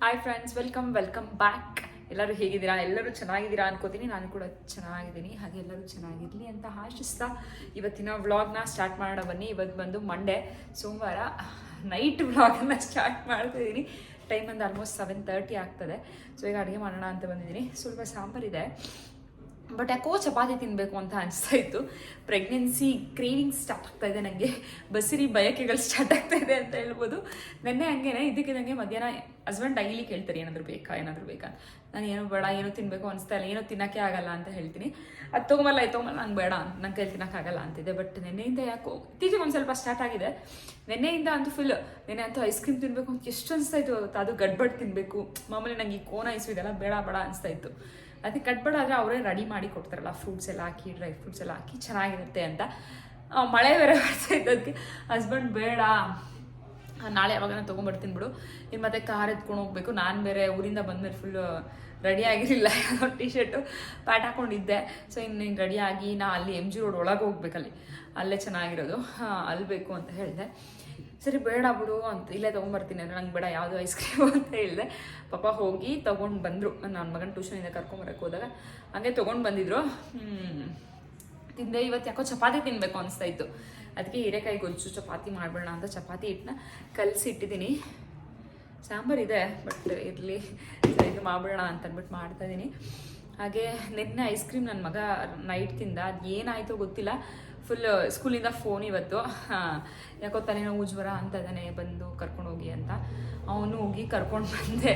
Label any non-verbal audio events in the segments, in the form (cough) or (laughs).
Hi friends welcome welcome back ಎಲ್ಲರೂ ಹೇಗಿದ್ದೀರಾ? ಎಲ್ಲರೂ ಚೆನ್ನಾಗಿದ್ದೀರಾ ಅನ್ಕೋತೀನಿ. ನಾನು ಕೂಡ ಚೆನ್ನಾಗಿದ್ದೀನಿ. ಹಾಗೆ ಎಲ್ಲರೂ ಚೆನ್ನಾಗಿರಲಿ ಅಂತ ಆಶಿಸ್ತಾ ಇವತ್ತಿನ ವ್ಲಾಗ್ನ ಸ್ಟಾರ್ಟ್ ಮಾಡೋಣ ಬನ್ನಿ. ಇವತ್ತು ಬಂದು ಮಂಡೇ ಸೋಮವಾರ ನೈಟ್ ವ್ಲಾಗನ್ನು ಸ್ಟಾರ್ಟ್ ಮಾಡ್ತಾ ಇದ್ದೀನಿ ಟೈಮ್ ಬಂದು ಆಲ್ಮೋಸ್ಟ್ ಸೆವೆನ್ ತರ್ಟಿ ಆಗ್ತದೆ. ಸೊ ಈಗ ಅಡುಗೆ ಮಾಡೋಣ ಅಂತ ಬಂದಿದ್ದೀನಿ. ಸ್ವಲ್ಪ ಸಾಂಬಾರಿದೆ ಬಟ್ ಯಾಕೋ ಚಪಾತಿ ತಿನ್ನಬೇಕು ಅಂತ ಅನಿಸ್ತಾ ಇತ್ತು. ಪ್ರೆಗ್ನೆನ್ಸಿ ಕ್ರೇವಿಂಗ್ ಸ್ಟಾರ್ಟ್ ಆಗ್ತಾ ಇದೆ ನನಗೆ ಬಸಿರಿ ಬಯಕೆಗಳು ಸ್ಟಾರ್ಟ್ ಆಗ್ತಾ ಇದೆ ಅಂತ ಹೇಳ್ಬೋದು. ನೆನ್ನೆ ಹಂಗೇನೆ ನನಗೆ ಮಧ್ಯಾಹ್ನ ಹಸ್ಬೆಂಡ್ ಡೈಲಿ ಕೇಳ್ತಾರೆ, ಏನಾದರೂ ಬೇಕಾ ಏನಾದರೂ ಬೇಕಾ. ನಾನು ಏನು ಬೇಡ, ಏನೋ ತಿನ್ನಬೇಕು ಅನಿಸ್ತಾ ಇಲ್ಲ, ಏನೋ ತಿನ್ನೋಕ್ಕೆ ಆಗಲ್ಲ ಅಂತ ಹೇಳ್ತೀನಿ. ಅದು ತೊಗೊಂಬಲ್ಲ, ಇದು ತೊಗೊಂಬಲ್ಲ, ನಂಗೆ ಬೇಡ ನನ್ನ ಕೈಲಿ ತಿನ್ನೋಕ್ಕಾಗಲ್ಲ ಅಂತಿದೆ ಬಟ್ ನೆನ್ನೆಯಿಂದ ಯಾಕೋ, ಇತ್ತೀಚೆಗೆ ಒಂದು ಸ್ವಲ್ಪ ಸ್ಟಾರ್ಟ್ ಆಗಿದೆ. ನೆನ್ನೆಯಿಂದ ಅಂತೂ ಫುಲ್ ನೆನ್ನೆ ಅಂತೂ ಐಸ್ ಕ್ರೀಮ್ ತಿನ್ನಬೇಕು ಅಂತ ಎಷ್ಟು ಅನಿಸ್ತಾ ಇತ್ತು ಅದು ಗಡ್ಬಡ್ ತಿನ್ನಬೇಕು ಮಾಮೂಲಿ ನಂಗೆ ಈ ಕೋನ ಐಸು ಇದೆಲ್ಲ ಬೇಡ ಬೇಡ ಅನಿಸ್ತಾ ಇತ್ತು. ಅದಕ್ಕೆ ಕಟ್ಬೇಡ ಆದರೆ ಅವರೇ ರೆಡಿ ಮಾಡಿ ಕೊಡ್ತಾರಲ್ಲ ಫ್ರೂಟ್ಸ್ ಎಲ್ಲ ಹಾಕಿ ಡ್ರೈ ಫ್ರೂಟ್ಸ್ ಎಲ್ಲ ಹಾಕಿ ಚೆನ್ನಾಗಿರುತ್ತೆ ಅಂತ. ಮಳೆ ಬೇರೆ ಬರ್ತಾ ಇದ್ದದಕ್ಕೆ ಹಸ್ಬೆಂಡ್ ಬೇಡ. ನಾಳೆ ಯಾವಾಗ ತೊಗೊಂಬರ್ತೀನಿ ಬಿಡು. ಇನ್ನು ಮತ್ತೆ ಕಾರ್ ಎತ್ಕೊಂಡು ಹೋಗ್ಬೇಕು. ನಾನು ಬೇರೆ ಊರಿಂದ ಬಂದ್ಮೇಲೆ ಫುಲ್ ರೆಡಿ ಆಗಿರಲಿಲ್ಲ. ಟಿ ಶರ್ಟು ಪ್ಯಾಟ್ ಹಾಕೊಂಡಿದ್ದೆ. ಸೊ ಇನ್ನು ನೀನು ರೆಡಿಯಾಗಿ ನಾ ಅಲ್ಲಿ ಎಂ ಜಿ ರೋಡ್ ಒಳಗೆ ಹೋಗ್ಬೇಕಲ್ಲಿ. ಅಲ್ಲೇ ಚೆನ್ನಾಗಿರೋದು. ಅಲ್ಲಿ ಬೇಕು ಅಂತ ಹೇಳಿದೆ. ಸರಿ ಬೇಡ ಬಿಡು ಅಂತ ಇಲ್ಲೇ ತೊಗೊಂಬರ್ತೀನಿ ಅಂದರೆ ನಂಗೆ ಬೇಡ, ಯಾವುದು ಐಸ್ ಕ್ರೀಮ್ ಅಂತ ಹೇಳಿದೆ. ಪಾಪ ಹೋಗಿ ತೊಗೊಂಡು ಬಂದರು. ನನ್ನ ಮಗನ ಟ್ಯೂಷನಿಂದ ಕರ್ಕೊಂಬರಕ್ಕೆ ಹೋದಾಗ ಹಂಗೆ ತೊಗೊಂಡು ಬಂದಿದ್ರು. ತಿಂದೆ ಇವತ್ತು ಯಾಕೋ ಚಪಾತಿ ತಿನ್ನಬೇಕು ಅನಿಸ್ತಾ ಇತ್ತು ಅದಕ್ಕೆ ಹೀರೆಕಾಯಿ ಗೊಜ್ಜು ಚಪಾತಿ ಮಾಡಬೇಡ ಅಂತ ಚಪಾತಿ ಹಿಟ್ಟನ್ನ ಕಲಸಿ ಇಟ್ಟಿದ್ದೀನಿ ಸಾಂಬಾರು ಇದೆ, ಬಟ್ ಇರಲಿ ಇದು ಮಾಡ್ಬಿಡೋಣ ಅಂತ ಅಂದ್ಬಿಟ್ಟು ಮಾಡ್ತಾ ಇದ್ದೀನಿ ಹಾಗೆ ನಿನ್ನೆ ಐಸ್ ಕ್ರೀಮ್ ನನ್ನ ಮಗ ನೈಟ್ ತಿಂದ, ಅದು ಏನಾಯಿತೋ ಗೊತ್ತಿಲ್ಲ. ಫುಲ್ ಸ್ಕೂಲಿಂದ ಫೋನ್ ಇವತ್ತು. ಯಾಕೋ ತಲೆನೋವು ಜ್ವರ ಅಂತ ಇದ್ದಾನೆ ಬಂದು ಕರ್ಕೊಂಡು ಹೋಗಿ ಅಂತ. ಅವನು ಹೋಗಿ ಕರ್ಕೊಂಡು ಬಂದೆ.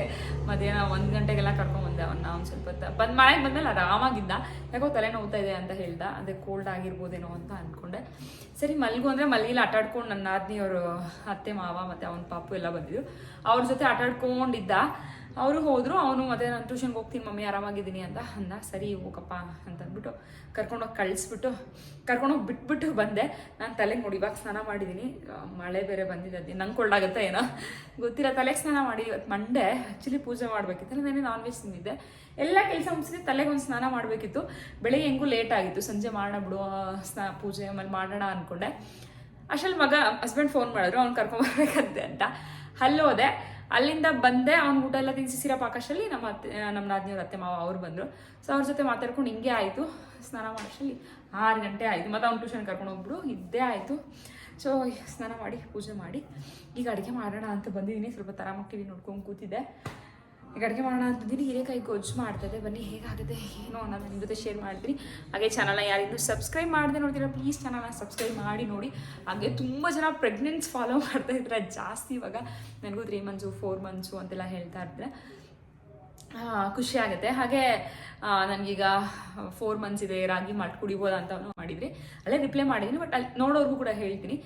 ಮಧ್ಯಾಹ್ನ ಒಂದು ಗಂಟೆಗೆಲ್ಲ ಕರ್ಕೊಂಡು ಬಂದೆ ಅವನ್ನ. ಅವ್ನು ಸ್ವಲ್ಪ ಬಂದು ಮನೆಗೆ ಬಂದಮೇಲೆ ಆರಾಮಾಗಿದ್ದ. ಯಾಕೋ ತಲೆ ನೋವ್ತಾ ಇದೆ ಅಂತ ಹೇಳ್ದ. ಅದೇ ಕೋಲ್ಡ್ ಆಗಿರ್ಬೋದೇನೋ ಅಂತ ಅಂದ್ಕೊಂಡೆ ಸರಿ, ಮಲ್ಗು ಅಂದರೆ ಮಲಗಿಲ್ಲ. ಆಟಾಡ್ಕೊಂಡು ನನ್ನ ಆದ್ನಿಯವರು ಅತ್ತೆ, ಮಾವ ಮತ್ತು ಅವನ ಪಾಪು ಎಲ್ಲ ಬಂದಿದ್ರು. ಅವ್ರ ಜೊತೆ ಆಟಾಡ್ಕೊಂಡಿದ್ದ. ಅವರು ಹೋದರು, ಅವನು ಮತ್ತೆ ನಾನು ಟ್ಯೂಷನ್ಗೆ ಹೋಗ್ತೀನಿ, ಮಮ್ಮಿ ಆರಾಮಾಗಿದ್ದೀನಿ ಅಂತ ಅಂದ. ಸರಿ, ಹೋಗಪ್ಪ ಅಂತಂದ್ಬಿಟ್ಟು ಕರ್ಕೊಂಡೋಗಿ ಕಳಿಸ್ಬಿಟ್ಟು, ಕರ್ಕೊಂಡೋಗಿ ಬಿಟ್ಬಿಟ್ಟು ಬಂದೆ. ನಾನು ತಲೆಗೆ ನೋಡಿ, ಇವಾಗ ಸ್ನಾನ ಮಾಡಿದ್ದೀನಿ ಮಳೆ ಬೇರೆ ಬಂದಿದೆ ಅದು ನಂಗೆ ಕೊಳ್ಳಾಗುತ್ತೆ ಏನೋ? ಗೊತ್ತಿಲ್ಲ, ತಲೆಗೆ ಸ್ನಾನ ಮಾಡಿ ಇವತ್ತು ಮಂಡೆ ಆ್ಯಕ್ಚುಲಿ ಪೂಜೆ ಮಾಡಬೇಕಿತ್ತು. ನೆನೆ ನಾನ್ ವೆಜ್ ತಿಂದಿದ್ದೆ. ಎಲ್ಲ ಕೆಲಸ ಮುಗಿಸಿದ್ರೆ ತಲೆಗೆ ಒಂದು ಸ್ನಾನ ಮಾಡಬೇಕಿತ್ತು. ಬೆಳಿಗ್ಗೆ ಹೆಂಗೂ ಲೇಟ್ ಆಗಿತ್ತು. ಸಂಜೆ ಮಾಡೋಣ ಬಿಡು ಸ್ನಾ, ಪೂಜೆ ಆಮೇಲೆ ಮಾಡೋಣ ಅಂದ್ಕೊಂಡೆ ಅಷ್ಟಲ್ಲಿ ಮಗ ಹಸ್ಬೆಂಡ್ ಫೋನ್ ಮಾಡಿದ್ರು, ಅವ್ನು ಕರ್ಕೊಂಬರ್ಬೇಕಂತೆ ಅಂತ. ಅಲ್ಲೋದೆ ಅಲ್ಲಿಂದ ಬಂದೆ, ಅವ್ನ ಊಟ ಎಲ್ಲ ತಿನ್ಸಿ ಸಿರಪ್ ಹಾಕೋಷ್ಟರಲ್ಲಿ ನಮ್ಮ ಅತ್ತೆ ನಮ್ಮ ನಾದಿನಿಯವ್ರ ಅತ್ತೆ ಮಾವ ಅವ್ರು ಬಂದರು. ಸೊ ಅವ್ರ ಜೊತೆ ಮಾತಾಡ್ಕೊಂಡು ಹಿಂಗೆ ಆಯಿತು. ಸ್ನಾನ ಮಾಡೋಷ್ಟರಲ್ಲಿ ಆರು ಗಂಟೆ ಆಯಿತು. ಮತ್ತು ಅವ್ನು ಟ್ಯೂಷನ್ ಕರ್ಕೊಂಡು ಹೋಗ್ಬಿಡು, ಇದ್ದೇ ಆಯಿತು. ಸೊ ಸ್ನಾನ ಮಾಡಿ, ಪೂಜೆ ಮಾಡಿ. ಈಗ ಅಡುಗೆ ಮಾಡೋಣ ಅಂತ ಬಂದಿದ್ದೀನಿ. ಸ್ವಲ್ಪ ತರಾಮಕ್ ಟಿವಿ ನೋಡ್ಕೊಂಡು ಕೂತಿದ್ದೆ. ಈಗ ಅಡುಗೆ ಮಾಡೋಣ ಅಂತಿದ್ದೀನಿ ಹೀರೆಕಾಯಿ ಗೊಜ್ಜು ಮಾಡ್ತದೆ. ಬನ್ನಿ ಹೇಗಾಗುತ್ತೆ ಏನೋ ಅನ್ನೋದು ನಿಮ್ಮ ಜೊತೆ ಶೇರ್ ಮಾಡ್ತೀನಿ. ಹಾಗೆ ಚಾನಲ್ನ ಯಾರಿಗೂ ಸಬ್ಸ್ಕ್ರೈಬ್ ಮಾಡಿದೆ ನೋಡ್ತೀರಾ ಪ್ಲೀಸ್ ಚಾನಲ್ನ ಸಬ್ಸ್ಕ್ರೈಬ್ ಮಾಡಿ ನೋಡಿ. ಹಾಗೆ ತುಂಬ ಜನ ಪ್ರೆಗ್ನೆನ್ಸ್ ಫಾಲೋ ಮಾಡ್ತಾ ಇದ್ರೆ ಜಾಸ್ತಿ ಇವಾಗ. ನನಗೂ ತ್ರೀ ಮಂತ್ಸು ಫೋರ್ ಮಂತ್ಸು ಅಂತೆಲ್ಲ ಹೇಳ್ತಾ ಇರ್ತಾರೆ. ಖುಷಿ ಆಗುತ್ತೆ. ಹಾಗೆ ನನಗೀಗ ಫೋರ್ ಮಂತ್ಸ್ ಇದೆ, ರಾಗಿ ಮಾಲ್ಟ್ ಕುಡಿಬೋದಾ ಅಂತ ಮಾಡಿದ್ರಿ. ಅಲ್ಲೇ ರಿಪ್ಲೈ ಮಾಡಿದ್ದೀನಿ ಬಟ್ ಅಲ್ಲಿ ನೋಡೋರ್ಗೂ ಕೂಡ ಹೇಳ್ತೀನಿ.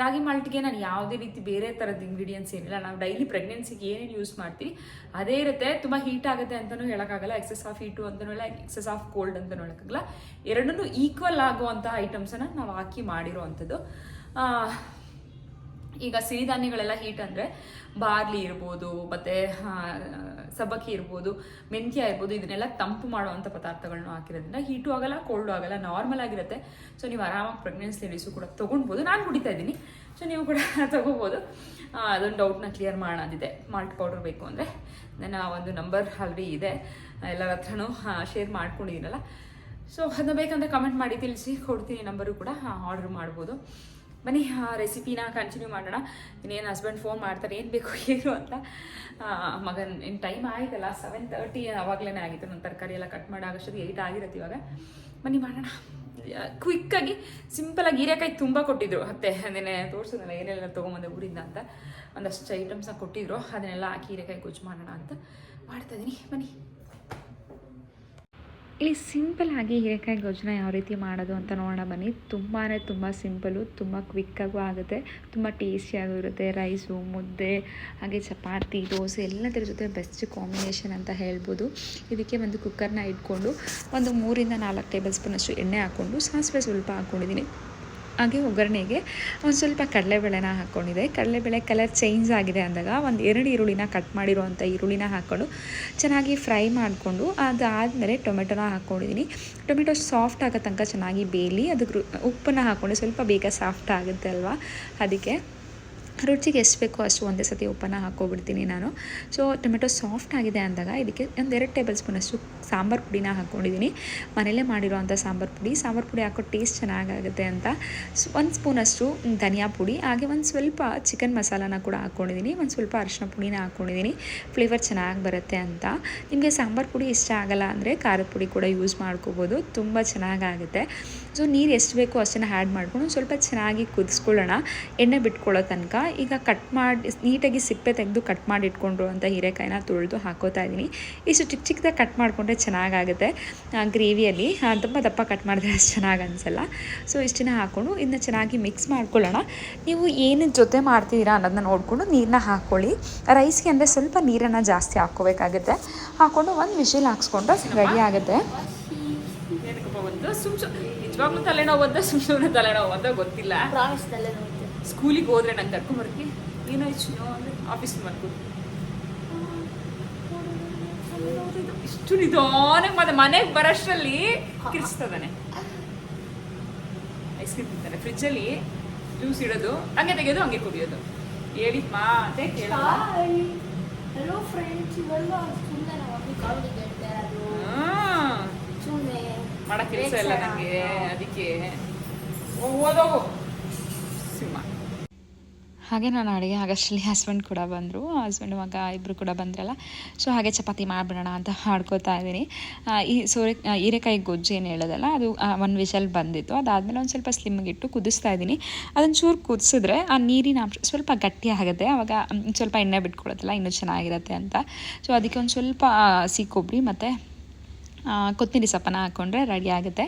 ರಾಗಿ ಮಾಲ್ಟ್ಗೆ ನಾನು ಯಾವುದೇ ರೀತಿ ಬೇರೆ ಥರದ ಇಂಗ್ರೀಡಿಯೆಂಟ್ಸ್ ಏನಿಲ್ಲ. ನಾವು ಡೈಲಿ ಪ್ರೆಗ್ನೆನ್ಸಿಗೆ ಏನೇನು ಯೂಸ್ ಮಾಡ್ತೀವಿ, ಅದೇ ಇರುತ್ತೆ. ತುಂಬ ಹೀಟ್ ಆಗುತ್ತೆ ಅಂತಲೂ ಹೇಳೋಕ್ಕಾಗಲ್ಲ. ಎಕ್ಸಸ್ ಆಫ್ ಹೀಟು ಅಂತಲೂ ಇಲ್ಲ ಎಕ್ಸಸ್ ಆಫ್ ಕೋಲ್ಡ್ ಅಂತಲೂ ಹೇಳೋಕ್ಕಾಗಲ್ಲ. ಎರಡನ್ನೂ ಈಕ್ವಲ್ ಆಗುವಂಥ ಐಟಮ್ಸನ್ನು ನಾವು ಹಾಕಿ ಮಾಡಿರೋವಂಥದ್ದು. ಈಗ ಸಿರಿಧಾನ್ಯಗಳೆಲ್ಲ ಹೀಟ್ ಅಂದರೆ, ಬಾರ್ಲಿ ಇರ್ಬೋದು, ಮತ್ತು ಸಬ್ಬಕ್ಕಿ ಇರ್ಬೋದು, ಮೆಂತ್ಯ ಇರ್ಬೋದು, ಇದನ್ನೆಲ್ಲ ತಂಪು ಮಾಡುವಂಥ ಪದಾರ್ಥಗಳನ್ನ ಹಾಕಿರೋದ್ರಿಂದ ಹೀಟು ಆಗಲ್ಲ ಕೋಲ್ಡು ಆಗಲ್ಲ ನಾರ್ಮಲ್ ಆಗಿರುತ್ತೆ. ಸೊ ನೀವು ಆರಾಮಾಗಿ ಪ್ರೆಗ್ನೆನ್ಸಿ ಲೇಡೀಸು ಕೂಡ ತೊಗೊಳ್ಬೋದು ನಾನು ಕುಡಿತಾ ಇದ್ದೀನಿ. ಸೊ ನೀವು ಕೂಡ ತೊಗೋಬೋದು. ಅದೊಂದು ಡೌಟ್ನ ಕ್ಲಿಯರ್ ಮಾಡೋದಿದೆ ಮಾಲ್ಟ್ ಪೌಡರ್ ಬೇಕು ಅಂದರೆ. ನನ್ನ ಒಂದು ನಂಬರ್ ಆಲ್ರೆಡಿ ಇದೆ. ಎಲ್ಲರ ಹತ್ರನೂ ಶೇರ್ ಮಾಡ್ಕೊಂಡಿದ್ದೀನಲ್ಲ. ಸೊ ಅದನ್ನ ಬೇಕಂದ್ರೆ ಕಮೆಂಟ್ ಮಾಡಿ ತಿಳಿಸಿ. ಕೊಡ್ತೀನಿ ನಂಬರು ಕೂಡ ಆರ್ಡರ್ ಮಾಡ್ಬೋದು. ಬನ್ನಿ, ಆ ರೆಸಿಪಿನ ಕಂಟಿನ್ಯೂ ಮಾಡೋಣ. ಇನ್ನೇನು ಹಸ್ಬೆಂಡ್ ಫೋನ್ ಮಾಡ್ತಾರೆ, ಏನು ಬೇಕು, ಏನು ಅಂತ. ಮಗನ್ ಇನ್ನು ಟೈಮ್ ಆಯಿತಲ್ಲ ಸೆವೆನ್ ತರ್ಟಿ ಅವಾಗಲೇ ಆಗಿತ್ತು. ನನ್ನ ತರಕಾರಿ ಎಲ್ಲ ಕಟ್ ಮಾಡಾಗಷ್ಟೊತ್ತಿಗೆ ಏಟ್ ಆಗಿರುತ್ತೆ ಇವಾಗ. ಬನ್ನಿ, ಮಾಡೋಣ. ಕ್ವಿಕ್ಕಾಗಿ ಸಿಂಪಲಾಗಿ ಹೀರೆಕಾಯಿ ತುಂಬ ಕೊಟ್ಟಿದ್ರು. ಮತ್ತೆ ಅದನ್ನೇ ತೋರಿಸೋದಲ್ಲ, ಏನೆಲ್ಲ ತೊಗೊಂಬಂದೆ ಊರಿಂದ ಅಂತ. ಒಂದಷ್ಟು ಐಟಮ್ಸ್ನ ಕೊಟ್ಟಿದ್ರು. ಅದನ್ನೆಲ್ಲ ಹಾಕಿ ಹೀರೆಕಾಯಿ ಗೊಜ್ಜು ಮಾಡೋಣ ಅಂತ ಮಾಡ್ತಾ ಇದ್ದೀನಿ ಬನ್ನಿ. ಇಲ್ಲಿ ಸಿಂಪಲ್ ಆಗಿ ಹೀರೆಕಾಯಿ ಗೊಜ್ಜನ್ನ ಯಾವ ರೀತಿ ಮಾಡೋದು ಅಂತ ನೋಡೋಣ ಬನ್ನಿ. ತುಂಬಾ ತುಂಬ ಸಿಂಪಲು, ತುಂಬ ಕ್ವಿಕ್ಕಾಗೂ ಆಗುತ್ತೆ. ತುಂಬ ಟೇಸ್ಟಿಯಾಗೂ ಇರುತ್ತೆ. ರೈಸು ಮುದ್ದೆ, ಹಾಗೆ ಚಪಾತಿ, ದೋಸೆ ಎಲ್ಲದರ ಜೊತೆ ಬೆಸ್ಟ್ ಕಾಂಬಿನೇಷನ್ ಅಂತ ಹೇಳ್ಬೋದು. ಇದಕ್ಕೆ ಒಂದು ಕುಕ್ಕರ್ನ ಇಟ್ಕೊಂಡು ಒಂದು ಮೂರಿಂದ ನಾಲ್ಕು ಟೇಬಲ್ ಸ್ಪೂನಷ್ಟು ಎಣ್ಣೆ ಹಾಕ್ಕೊಂಡು, ಸಾಸಿವೆ ಸ್ವಲ್ಪ ಹಾಕ್ಕೊಂಡಿದ್ದೀನಿ. ಹಾಗೆ ಒಗ್ಗರಣೆಗೆ ಒಂದು ಸ್ವಲ್ಪ ಕಡಲೆಬೇಳೆನ ಹಾಕ್ಕೊಂಡಿದೆ. ಕಡಲೆಬೇಳೆ ಕಲರ್ ಚೇಂಜ್ ಆಗಿದೆ ಅಂದಾಗ ಒಂದು ಎರಡು ಈರುಳ್ಳಿನ ಕಟ್ ಮಾಡಿರುವಂಥ ಈರುಳ್ಳಿನ ಹಾಕ್ಕೊಂಡು ಚೆನ್ನಾಗಿ ಫ್ರೈ ಮಾಡಿಕೊಂಡು ಅದಾದಮೇಲೆ ಟೊಮೆಟೊನ ಹಾಕ್ಕೊಂಡಿದ್ದೀನಿ ಟೊಮೆಟೊ ಸಾಫ್ಟ್ ಆಗೋ ತನಕ ಚೆನ್ನಾಗಿ ಬೇಯಲಿ. ಅದಕ್ಕೆ ಉಪ್ಪನ್ನು ಹಾಕ್ಕೊಂಡು ಸ್ವಲ್ಪ ಬೇಗ ಸಾಫ್ಟ್ ಆಗುತ್ತೆ ಅಲ್ವಾ? ಅದಕ್ಕೆ ರುಚಿಗೆ ಎಷ್ಟು ಬೇಕೋ ಅಷ್ಟು ಒಂದೇ ಸತಿ ಉಪ್ಪನ್ನು ಹಾಕ್ಕೊಬಿಡ್ತೀನಿ ನಾನು. ಸೊ ಟೊಮೆಟೊ ಸಾಫ್ಟ್ ಆಗಿದೆ ಅಂದಾಗ ಇದಕ್ಕೆ ಒಂದು ಎರಡು ಟೇಬಲ್ ಸ್ಪೂನಷ್ಟು ಸಾಂಬಾರು ಪುಡಿನ ಹಾಕ್ಕೊಂಡಿದ್ದೀನಿ ಮನೇಲೇ ಮಾಡಿರೋವಂಥ ಸಾಂಬಾರು ಪುಡಿ. ಸಾಂಬಾರು ಪುಡಿ ಹಾಕೋ ಟೇಸ್ಟ್ ಚೆನ್ನಾಗಾಗುತ್ತೆ ಅಂತ. ಒಂದು ಸ್ಪೂನಷ್ಟು ಧನಿಯಾ ಪುಡಿ. ಹಾಗೆ ಒಂದು ಸ್ವಲ್ಪ ಚಿಕನ್ ಮಸಾಲಾನ ಕೂಡ ಹಾಕ್ಕೊಂಡಿದ್ದೀನಿ ಒಂದು ಸ್ವಲ್ಪ ಅರಿಶಿನ ಪುಡಿನ ಹಾಕ್ಕೊಂಡಿದ್ದೀನಿ ಫ್ಲೇವರ್ ಚೆನ್ನಾಗಿ ಬರುತ್ತೆ ಅಂತ. ನಿಮಗೆ ಸಾಂಬಾರು ಪುಡಿ ಇಷ್ಟ ಆಗಲ್ಲ ಅಂದರೆ ಖಾರದ ಪುಡಿ ಕೂಡ ಯೂಸ್ ಮಾಡ್ಕೋಬೋದು. ತುಂಬ ಚೆನ್ನಾಗಾಗುತ್ತೆ. ಸೊ ನೀರು ಎಷ್ಟು ಬೇಕೋ ಅಷ್ಟನ್ನು ಆ್ಯಡ್ ಮಾಡ್ಕೊಂಡು ಸ್ವಲ್ಪ ಚೆನ್ನಾಗಿ ಕುದಿಸ್ಕೊಳ್ಳೋಣ. ಎಣ್ಣೆ ಬಿಟ್ಕೊಳ್ಳೋ ತನಕ. ಈಗ ಕಟ್ ಮಾಡಿ, ನೀಟಾಗಿ ಸಿಪ್ಪೆ ತೆಗೆದು ಕಟ್ ಮಾಡಿ ಇಟ್ಕೊಂಡ್ರು ಅಂತ ಹೀರೆಕಾಯಿನ ತೊಳೆದು ಹಾಕೋತಾ ಇದ್ದೀನಿ. ಇಷ್ಟು ಚಿಕ್ಕ ಚಿಕ್ಕದಾಗಿ ಕಟ್ ಮಾಡಿಕೊಂಡ್ರೆ ಚೆನ್ನಾಗಾಗುತ್ತೆ. ಗ್ರೇವಿಯಲ್ಲಿ ತುಂಬ ದಪ್ಪ ಕಟ್ ಮಾಡಿದ್ರೆ ಅಷ್ಟು ಚೆನ್ನಾಗಿ ಅನಿಸಲ್ಲ. ಸೊ ಇಷ್ಟನ್ನ ಹಾಕ್ಕೊಂಡು ಇದನ್ನ ಚೆನ್ನಾಗಿ ಮಿಕ್ಸ್ ಮಾಡ್ಕೊಳ್ಳೋಣ. ನೀವು ಏನು ಜೊತೆ ಮಾಡ್ತಿದ್ದೀರಾ ಅನ್ನೋದನ್ನ ನೋಡಿಕೊಂಡು ನೀರನ್ನ ಹಾಕ್ಕೊಳ್ಳಿ ರೈಸ್ಗೆ ಅಂದರೆ ಸ್ವಲ್ಪ ನೀರನ್ನು ಜಾಸ್ತಿ ಹಾಕ್ಕೋಬೇಕಾಗುತ್ತೆ. ಹಾಕ್ಕೊಂಡು ಒಂದು ವಿಷಿಲ್ ಹಾಕ್ಸ್ಕೊಂಡು ರೆಡಿ ಆಗುತ್ತೆ. ನಿಜವಾಗ್ಲೂ ತಲೆನೋವು ಅಂತ ಸುಮ್ ಸುಮ್ಮನೆ ತಲೆನೋವು ಅಂತ ಗೊತ್ತಿಲ್ಲ. ಪ್ರಾಮಿಸ್ ಸ್ಕೂಲಿಗೆ ಹೋದ್ರೆ ನಂಗೆ ಕರ್ಕೊಂಬರ್ತೀನಿ ಏನೋ ಚಿನ್ನು ಅಂದರೆ ಆಫೀಸ್ ಮಾಡ್ಕೊಂಡು ಇಷ್ಟು ನಿಧಾನಕ್ಕೆ ಮತ್ತೆ ಮನೆಗೆ ಬರೋಷ್ಟರಲ್ಲಿ ಕಿರಿಸ್ತದಾನೆ ಐಸ್ ಕ್ರೀಮ್ ತಿಂತಾನೆ. ಫ್ರಿಜ್ಜಲ್ಲಿ ಜ್ಯೂಸ್ ಇಡೋದು ಹಂಗೆ ತೆಗೆಯೋದು ಹಂಗೆ ಕುಡಿಯೋದು. ಹೇಳಿ ಅಂತ ಕೇಳ ಹಲೋ ಫ್ರೆಂಡ್ಸ್ ಇವೆಲ್ಲ ಸುಮ್ಮನೆ ನಮ್ಮ ಮಮ್ಮಿ ಕಾಮಿಡಿ ಹೇಳ್ತಾ ಇರೋದು ಹ್ಮ್. ಸುಮ್ಮನೆ ಮಾಡೋ ಕೆಲಸ ಇಲ್ಲ ನನಗೆ ಅದಕ್ಕೆ ಓದೋಗು ಸಿಂಹ ಹಾಗೆ ನಾನು ಅಡುಗೆ ಆಗಷ್ಟರಲ್ಲಿ ಹಸ್ಬೆಂಡ್ ಕೂಡ ಬಂದರು. ಹಸ್ಬೆಂಡ್ ಮಗ ಇಬ್ಬರು ಕೂಡ ಬಂದ್ರಲ್ಲ. ಸೊ ಹಾಗೆ ಚಪಾತಿ ಮಾಡಿಬಿಡೋಣ ಅಂತ ಮಾಡ್ಕೋತಾ ಇದ್ದೀನಿ. ಈ ಸೋರೆ ಹೀರೆಕಾಯಿ ಗೊಜ್ಜು ಏನು ಹೇಳೋದಲ್ಲ ಅದು ಒಂದು ವಿಷಲ್ ಬಂದಿತ್ತು. ಅದಾದಮೇಲೆ ಒಂದು ಸ್ವಲ್ಪ ಸ್ಲಿಮ್ಗೆ ಇಟ್ಟು ಕುದಿಸ್ತಾ ಇದ್ದೀನಿ. ಅದನ್ನು ಚೂರು ಕುದಿಸಿದ್ರೆ ಆ ನೀರಿನ ಅಂಶ ಸ್ವಲ್ಪ ಗಟ್ಟಿ ಆಗುತ್ತೆ. ಆವಾಗ ಸ್ವಲ್ಪ ಎಣ್ಣೆ ಬಿಟ್ಕೊಳತ್ತಲ್ಲ ಇನ್ನೂ ಚೆನ್ನಾಗಿರುತ್ತೆ ಅಂತ. ಸೊ ಅದಕ್ಕೆ ಒಂದು ಸ್ವಲ್ಪ ಕೊಬ್ಬರಿ ಮತ್ತು ಕೊತ್ತಂಬರಿ ಸೊಪ್ಪನ್ನ ಹಾಕ್ಕೊಂಡ್ರೆ ರೆಡಿ ಆಗುತ್ತೆ.